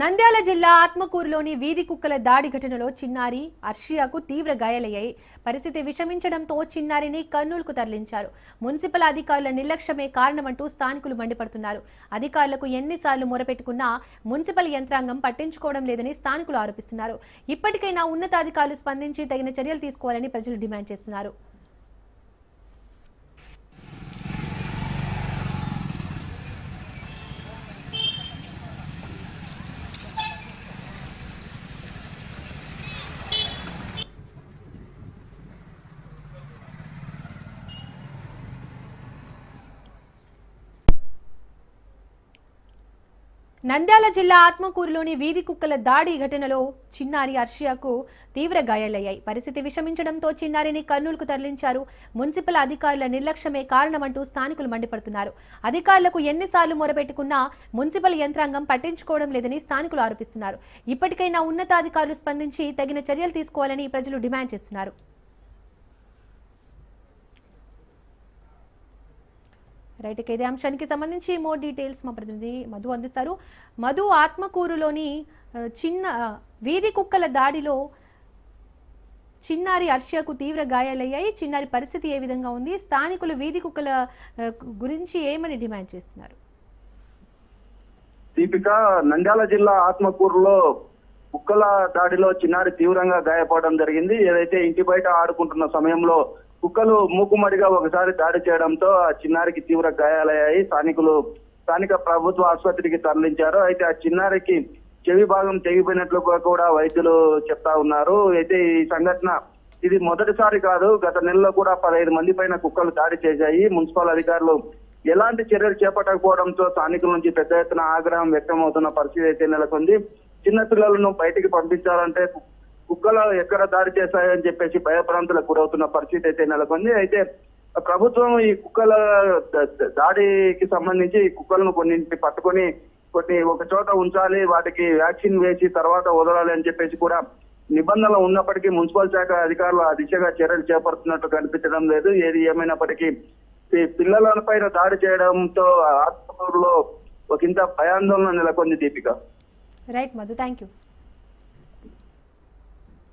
నంద్యాల జిల్లా ఆత్మకూరులోని వీధి కుక్కల దాడి ఘటనలో చిన్నారి అర్షియాకు తీవ్ర గాయాలయ్యాయి. పరిస్థితి విషమించడంతో చిన్నారిని కర్నూలుకు తరలించారు. మున్సిపల్ అధికారుల నిర్లక్ష్యమే కారణమంటూ స్థానికులు మండిపడుతున్నారు. అధికారులకు ఎన్నిసార్లు మొరపెట్టుకున్నా మున్సిపల్ యంత్రాంగం పట్టించుకోవడం లేదని స్థానికులు ఆరోపిస్తున్నారు. ఇప్పటికైనా ఉన్నతాధికారులు స్పందించి తగిన చర్యలు తీసుకోవాలని ప్రజలు డిమాండ్ చేస్తున్నారు. నంద్యాల జిల్లా ఆత్మకూరులోని వీధి కుక్కల దాడి ఘటనలో చిన్నారి అర్షియాకు తీవ్ర గాయాలయ్యాయి. పరిస్థితి విషమించడంతో చిన్నారిని కర్నూలుకు తరలించారు. మున్సిపల్ అధికారుల నిర్లక్ష్యమే కారణమంటూ స్థానికులు మండిపడుతున్నారు. అధికారులకు ఎన్నిసార్లు మొరపెట్టుకున్నా మున్సిపల్ యంత్రాంగం పట్టించుకోవడం లేదని స్థానికులు ఆరోపిస్తున్నారు. ఇప్పటికైనా ఉన్నతాధికారులు స్పందించి తగిన చర్యలు తీసుకోవాలని ప్రజలు డిమాండ్ చేస్తున్నారు. రైట్ ఇక ఇదే అంశానికి సంబంధించి మోర్ డీటెయిల్స్ మా ప్రతినిధి మధు అందిస్తారు. మధు ఆత్మకూరులోని చిన్న వీధి కుక్కల దాడిలో చిన్నారి అర్షియాకు తీవ్ర గాయాలయ్యాయి. చిన్నారి పరిస్థితి ఏ విధంగా ఉంది? స్థానికులు వీధి కుక్కల గురించి ఏమని డిమాండ్ చేస్తున్నారు? దీపిక నంద్యాల జిల్లా ఆత్మకూరులో కుక్కల దాడిలో చిన్నారి తీవ్రంగా గాయపడడం జరిగింది. ఏదైతే ఇంటి బయట ఆడుకుంటున్న సమయంలో కుక్కలు మూకుమ్మడిగా ఒకసారి దాడి చేయడంతో ఆ చిన్నారికి తీవ్ర గాయాలయ్యాయి. స్థానికులు స్థానిక ప్రభుత్వ ఆసుపత్రికి తరలించారు. అయితే ఆ చిన్నారికి చెవి భాగం తెగిపోయినట్లుగా కూడా వైద్యులు చెప్తా ఉన్నారు. అయితే ఈ సంఘటన ఇది మొదటిసారి కాదు. గత నెలలో కూడా పదహైదు మంది పైన కుక్కలు దాడి చేశాయి. మున్సిపల్ అధికారులు ఎలాంటి చర్యలు చేపట్టకపోవడంతో స్థానికుల నుంచి పెద్ద ఎత్తున ఆగ్రహం వ్యక్తమవుతున్న పరిస్థితి అయితే నెలకొంది. చిన్న పిల్లలను బయటికి పంపించాలంటే కుక్కలు ఎక్కడ దాడి చేశాయని చెప్పేసి భయభ్రాంతులకు గురవుతున్న పరిస్థితి అయితే నెలకొంది. అయితే ప్రభుత్వం ఈ కుక్కల దాడికి సంబంధించి కుక్కలను కొన్నింటిని పట్టుకొని కొన్ని ఒక చోట ఉంచాలి వాటికి వ్యాక్సిన్ వేసి తర్వాత వదలాలి అని చెప్పేసి కూడా నిబంధనలు ఉన్నప్పటికీ మున్సిపల్ శాఖ అధికారులు ఆ దిశగా చర్యలు చేపడుతున్నట్టు కనిపించడం లేదు. ఏది ఏమైనప్పటికీ ఈ పిల్లల పైన దాడి చేయడంతో ఆసుపత్రుల్లో ఒక ఇంత భయాందోళన నెలకొంది Deepika. Right Madhu thank you